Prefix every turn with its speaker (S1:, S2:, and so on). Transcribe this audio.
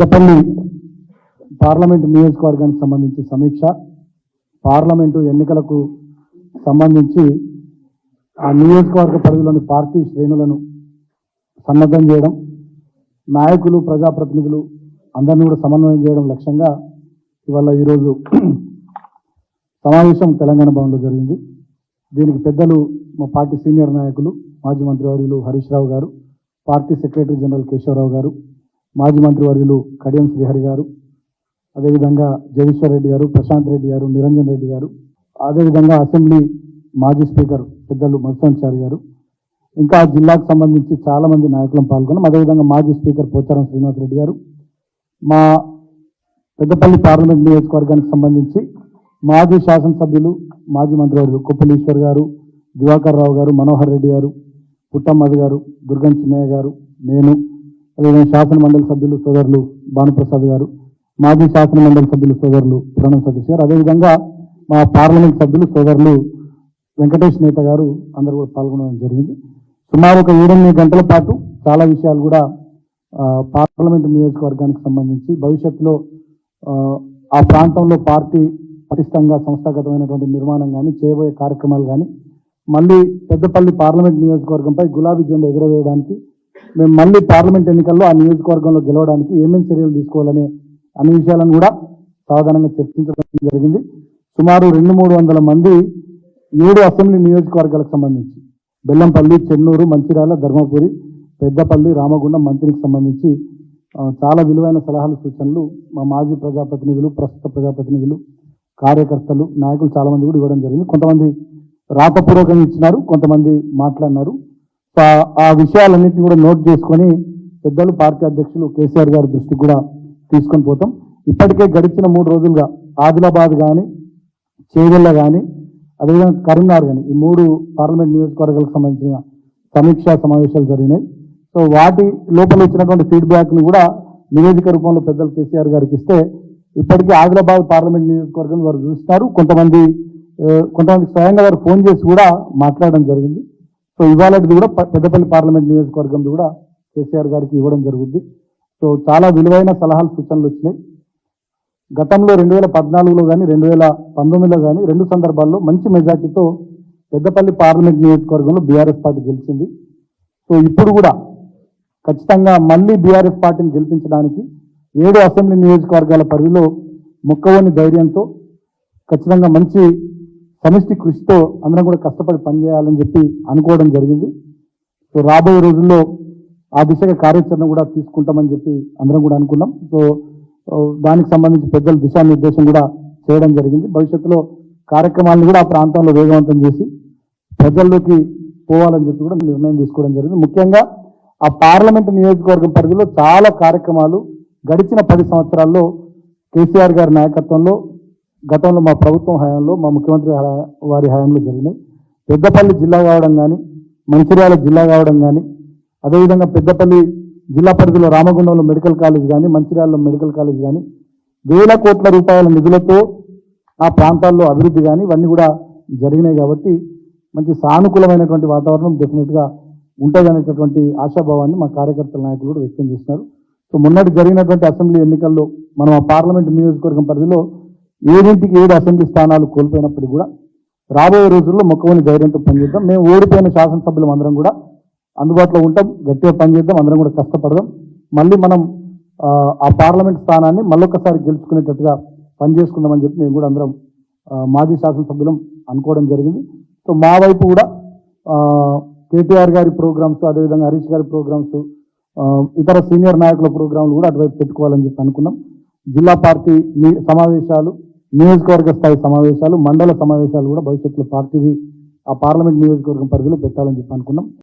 S1: Peddapalli parliament నియోజకవర్గానికి సంబంధించి సమీక్ష పార్లమెంటు ఎన్నికలకు సంబంధించి ఆ నియోజకవర్గ పరిధిలోని పార్టీ శ్రేణులను సన్నద్ధం చేయడం నాయకులు ప్రజాప్రతినిధులు అందరినీ కూడా సమన్వయం చేయడం లక్ష్యంగా ఇవాళ ఈరోజు సమావేశం తెలంగాణ భవన్లో జరిగింది. దీనికి పెద్దలు మా పార్టీ సీనియర్ నాయకులు మాజీ మంత్రివర్యులు హరీష్ రావు గారు పార్టీ సెక్రటరీ జనరల్ కేశవరావు గారు మాజీ మంత్రివర్యులు కడియం శ్రీహరి గారు అదేవిధంగా జగేశ్వర్ రెడ్డి గారు ప్రశాంత్ రెడ్డి గారు నిరంజన్ రెడ్డి గారు అదేవిధంగా అసెంబ్లీ మాజీ స్పీకర్ పెద్దలు మధుసంచారి గారు ఇంకా జిల్లాకు సంబంధించి చాలామంది నాయకులను పాల్గొన్నాం. అదేవిధంగా మాజీ స్పీకర్ పోచారం శ్రీనివాస్ రెడ్డి గారు మా పెద్దపల్లి పార్లమెంట్ నియోజకవర్గానికి సంబంధించి మాజీ శాసనసభ్యులు మాజీ మంత్రివర్యులు కుప్పలీశ్వర్ గారు దివాకర్ రావు గారు మనోహర్ రెడ్డి గారు పుట్టమ్మది గారు దుర్గం చిన్నయ్య గారు నేను అదేవిధంగా శాసన మండలి సభ్యులు సోదరులు భానుప్రసాద్ గారు మాజీ శాసన మండలి సభ్యులు సోదరులు పురాణం సతీష్ గారు అదేవిధంగా మా పార్లమెంట్ సభ్యులు సోదరులు వెంకటేష్ నేత గారు అందరూ కూడా పాల్గొనడం జరిగింది. సుమారు ఒక ఏడెనిమిది గంటల పాటు చాలా విషయాలు కూడా పార్లమెంట్ నియోజకవర్గానికి సంబంధించి భవిష్యత్తులో ఆ, ఆ ప్రాంతంలో పార్టీ పటిష్టంగా సంస్థాగతమైనటువంటి నిర్మాణం కానీ చేయబోయే కార్యక్రమాలు కానీ మళ్ళీ పెద్దపల్లి పార్లమెంట్ నియోజకవర్గంపై గులాబీ జెండా ఎగురవేయడానికి మేము మళ్ళీ పార్లమెంట్ ఎన్నికల్లో ఆ నియోజకవర్గంలో గెలవడానికి ఏమేమి చర్యలు తీసుకోవాలనే అన్ని విషయాలను కూడా సాధారణంగా చర్చించడం జరిగింది. సుమారు రెండు మూడు వందల మంది ఏడు అసెంబ్లీ నియోజకవర్గాలకు సంబంధించి బెల్లంపల్లి చెన్నూరు మంచిర్యాల ధర్మపురి పెద్దపల్లి రామగుండం మంత్రికి సంబంధించి చాలా విలువైన సలహాలు సూచనలు మా మాజీ ప్రజాప్రతినిధులు ప్రస్తుత ప్రజాప్రతినిధులు కార్యకర్తలు నాయకులు చాలామంది కూడా ఇవ్వడం జరిగింది. కొంతమంది రాతపూర్వకంగా ఇచ్చినారు కొంతమంది మాట్లాడినారు. ఆ- విషయాలన్నింటినీ కూడా నోట్ చేసుకొని పెద్దలు పార్టీ అధ్యక్షులు కేసీఆర్ గారి దృష్టికి కూడా తీసుకొని పోతాం. ఇప్పటికే గడిచిన మూడు రోజులుగా ఆదిలాబాద్ కానీ చేవెళ్ళ కానీ అదేవిధంగా కరీంనగర్ కానీ ఈ మూడు పార్లమెంట్ నియోజకవర్గాలకు సంబంధించిన సమీక్షా సమావేశాలు జరిగినాయి. సో వాటి లోపల వచ్చినటువంటి ఫీడ్బ్యాక్ను కూడా నివేదిక రూపంలో పెద్దలు కేసీఆర్ గారికి ఇస్తే ఇప్పటికీ ఆదిలాబాద్ పార్లమెంట్ నియోజకవర్గం వారు చూస్తారు కొంతమంది కొంతమంది స్వయంగా వారు ఫోన్ చేసి కూడా మాట్లాడడం జరిగింది. సో ఇవాళది కూడా పెద్దపల్లి పార్లమెంట్ నియోజకవర్గం కూడా కేసీఆర్ గారికి ఇవ్వడం జరుగుద్ది. సో చాలా విలువైన సలహాలు సూచనలు వచ్చినాయి. గతంలో రెండు వేల పద్నాలుగులో కానీ రెండు వేల పంతొమ్మిదిలో కానీ రెండు సందర్భాల్లో మంచి మెజార్టీతో పెద్దపల్లి పార్లమెంట్ నియోజకవర్గంలో బీఆర్ఎస్ పార్టీ గెలిచింది. సో ఇప్పుడు కూడా ఖచ్చితంగా మళ్ళీ బీఆర్ఎస్ పార్టీని గెలిపించడానికి ఏడు అసెంబ్లీ నియోజకవర్గాల పరిధిలో ముక్కవోని ధైర్యంతో ఖచ్చితంగా మంచి సమిష్టి కృషితో అందరం కూడా కష్టపడి పనిచేయాలని చెప్పి అనుకోవడం జరిగింది. సో రాబోయే రోజుల్లో ఆ దిశగా కార్యాచరణ కూడా తీసుకుంటామని చెప్పి అందరం కూడా అనుకున్నాం. సో దానికి సంబంధించి పెద్దల దిశానిర్దేశం కూడా చేయడం జరిగింది. భవిష్యత్తులో కార్యక్రమాలను కూడా ఆ ప్రాంతంలో వేగవంతం చేసి ప్రజల్లోకి పోవాలని చెప్పి కూడా నిర్ణయం తీసుకోవడం జరిగింది. ముఖ్యంగా ఆ పార్లమెంట్ నియోజకవర్గం పరిధిలో చాలా కార్యక్రమాలు గడిచిన పది సంవత్సరాల్లో కేసీఆర్ గారి నాయకత్వంలో గతంలో మా ప్రభుత్వం హయాంలో మా ముఖ్యమంత్రి హయా- వారి హయాంలో జరిగినాయి. పెద్దపల్లి జిల్లా కావడం కానీ మంచిర్యాల జిల్లా కావడం కానీ అదేవిధంగా పెద్దపల్లి జిల్లా పరిధిలో రామగుండంలో మెడికల్ కాలేజ్ కానీ మంచిర్యాలలో మెడికల్ కాలేజ్ కానీ వేల కోట్ల రూపాయల నిధులతో ఆ ప్రాంతాల్లో అభివృద్ధి కానీ ఇవన్నీ కూడా జరిగినాయి కాబట్టి మంచి సానుకూలమైనటువంటి వాతావరణం డెఫినెట్గా ఉంటుందనేటటువంటి ఆశాభావాన్ని మా కార్యకర్తల నాయకులు కూడా వ్యక్తం చేస్తున్నారు సో మొన్నటి జరిగినటువంటి అసెంబ్లీ ఎన్నికల్లో మనం ఆ పార్లమెంట్ నియోజకవర్గం పరిధిలో ఏడింటికి ఏడు అసెంబ్లీ స్థానాలు కోల్పోయినప్పటికీ కూడా రాబోయే రోజుల్లో మొక్కవని ధైర్యంతో పనిచేద్దాం. మేము ఓడిపోయిన శాసనసభ్యులం అందరం కూడా అందుబాటులో ఉంటాం గట్టిగా పనిచేద్దాం అందరం కూడా కష్టపడదాం. మళ్ళీ మనం ఆ, పార్లమెంట్ స్థానాన్ని మళ్ళొకసారి గెలుచుకునేటట్టుగా పనిచేసుకుందామని చెప్పి మేము కూడా అందరం మాజీ శాసనసభ్యులం అనుకోవడం జరిగింది. సో మా వైపు కూడా కేటీఆర్ గారి ప్రోగ్రామ్స్ అదేవిధంగా హరీష్ గారి ప్రోగ్రామ్స్ ఇతర సీనియర్ నాయకుల ప్రోగ్రాంలు కూడా అటువైపు పెట్టుకోవాలని చెప్పి అనుకున్నాం. జిల్లా పార్టీ మీ- సమావేశాలు నియోజకవర్గ స్థాయి సమావేశాలు మండల సమావేశాలు కూడా భవిష్యత్తులో పార్టీవి ఆ పార్లమెంట్ నియోజకవర్గం పరిధిలో పెట్టాలని చెప్పి అనుకున్నాం.